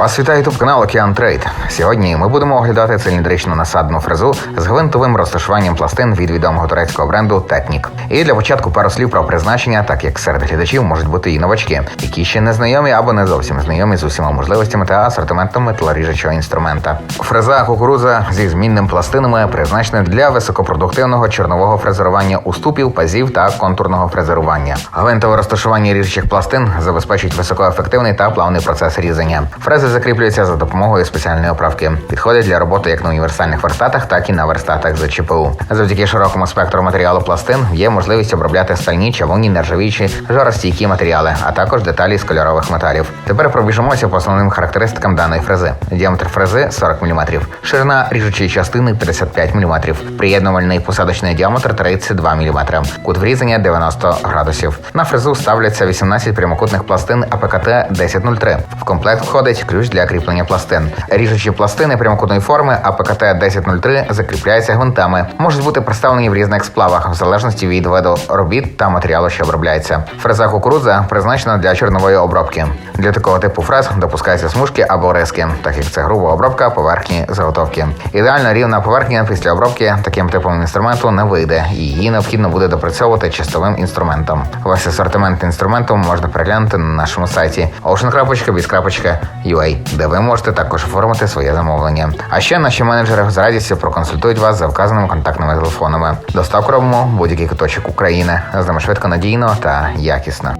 Вас вітає ютуб канал Океан Трейд. Сьогодні ми будемо оглядати циліндричну насадну фрезу з гвинтовим розташуванням пластин від відомого турецького бренду Технік. І для початку пару слів про призначення, так як серед глядачів можуть бути і новачки, які ще не знайомі або не зовсім знайомі з усіма можливостями та асортиментом металоріжачого інструмента. Фреза кукуруза зі змінним пластинами призначена для високопродуктивного чорнового фрезерування уступів, пазів та контурного фрезерування. Гвинтове розташування ріжучих пластин забезпечують високоефективний та плавний процес різання. Фрези закріплюються за допомогою спеціальної оправки. Підходять для роботи як на універсальних верстатах, так і на верстатах з ЧПУ. Завдяки широкому спектру матеріалу пластин є можливість обробляти стальні, чавунні, нержавіючі, жаростійкі матеріали, а також деталі з кольорових металів. Тепер пробіжимося по основним характеристикам даної фрези. Діаметр фрези 40 мм, ширина ріжучої частини 55 мм, приєднувальний посадочний діаметр 32 мм, кут врізання 90 градусів. На фрезу ставляться 18 прямокутних пластин АПКТ 1003. В комплект входить ключ для кріплення пластин. Ріжучі пластини прямокутної форми АПКТ 1003 закріпляються гвинтами, можуть бути представлені в різних сплавах в залежності від виду робіт та матеріалу, що обробляється. Фреза кукурудза призначена для чорнової обробки. Для такого типу фрез допускаються смужки або риски, так як це груба обробка поверхні заготовки. Ідеально рівна поверхня після обробки таким типом інструменту не вийде, її необхідно буде допрацьовувати чистовим інструментом. Весь асортимент інструменту можна переглянути на нашому сайті ocean.biz.ua, UA, де ви можете також оформити своє замовлення. А ще наші менеджери з радістю проконсультують вас за вказаними контактними телефонами. Доставку робимо будь-який куточок України з нами швидко, надійно та якісно.